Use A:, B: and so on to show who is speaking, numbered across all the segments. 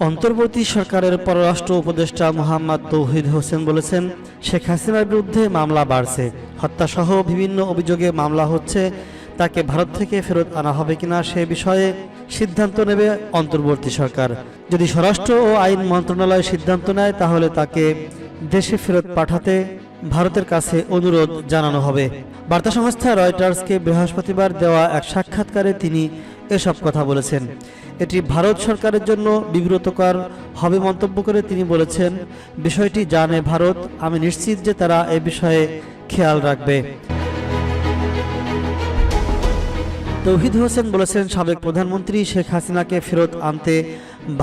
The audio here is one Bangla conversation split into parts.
A: অন্তর্বর্তী সরকারের পররাষ্ট্র উপদেষ্টা মোহাম্মদ তৌহিদ হোসেন বলেছেন, শেখ হাসিনার বিরুদ্ধে মামলা বাড়ছে। হত্যাসহ বিভিন্ন অভিযোগে মামলা হচ্ছে, তাকে ভারত থেকে ফেরত আনা হবে কিনা সে বিষয়ে সিদ্ধান্ত নেবে অন্তর্বর্তী সরকার। যদি স্বরাষ্ট্র ও আইন মন্ত্রণালয় সিদ্ধান্ত নেয়, তাহলে তাকে দেশে ফেরত পাঠাতে ভারতের কাছে অনুরোধ জানানো হবে। বার্তা সংস্থা রয়টার্সকে বৃহস্পতিবার দেওয়া এক সাক্ষাৎকারে তিনি এসব কথা বলেছেন। এটি ভারত সরকারের জন্য বিব্রতকর হবে মন্তব্য করে তিনি বলেছেন, বিষয়টি জানে ভারত, আমি নিশ্চিত যে তারা এ বিষয়ে খেয়াল রাখবে। তৌহিদ হোসেন বলেছেন, সাবেক প্রধানমন্ত্রী শেখ হাসিনাকে ফেরত আনতে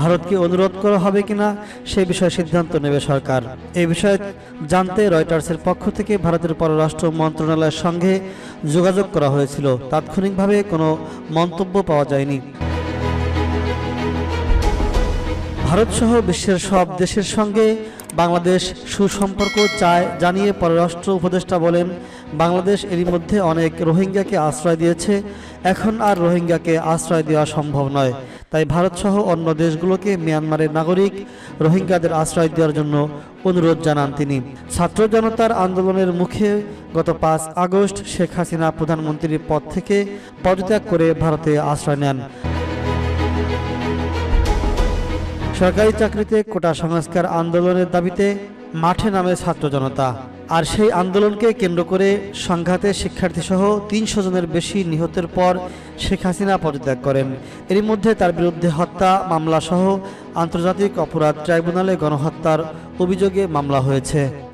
A: ভারতকে অনুরোধ করা হবে কিনা, সে বিষয়ে সিদ্ধান্ত নেবে সরকার। এ বিষয়ে জানতে রয়টার্সের পক্ষ থেকে ভারতের পররাষ্ট্র মন্ত্রণালয়ের সঙ্গে যোগাযোগ করা হয়েছিল। তাৎক্ষণিকভাবে কোনো মন্তব্য পাওয়া যায়নি। ভারতসহ বিশ্বের সব দেশের সঙ্গে বাংলাদেশ সুসম্পর্ক চায় জানিয়ে পররাষ্ট্র উপদেষ্টা বলেন, বাংলাদেশ এরই মধ্যে অনেক রোহিঙ্গাকে আশ্রয় দিয়েছে। এখন আর রোহিঙ্গাকে আশ্রয় দেওয়া সম্ভব নয়। তাই ভারতসহ অন্য দেশগুলোকে মিয়ানমারের নাগরিক রোহিঙ্গাদের আশ্রয় দেওয়ার জন্য অনুরোধ জানান তিনি। ছাত্র জনতার আন্দোলনের মুখে গত পাঁচ আগস্ট শেখ হাসিনা প্রধানমন্ত্রীর পদ থেকে পদত্যাগ করে ভারতে আশ্রয় নেন। সরকারি চাকরিতে কোটা সংস্কার আন্দোলনের দাবিতে মাঠে নামে ছাত্র জনতা। আর সেই আন্দোলনকে কেন্দ্র করে সংঘাতে শিক্ষার্থীসহ তিনশো জনের বেশি নিহতের পর শেখ হাসিনা পদত্যাগ করেন। এরই মধ্যে তার বিরুদ্ধে হত্যা মামলাসহ আন্তর্জাতিক অপরাধ ট্রাইব্যুনালে গণহত্যার অভিযোগে মামলা হয়েছে।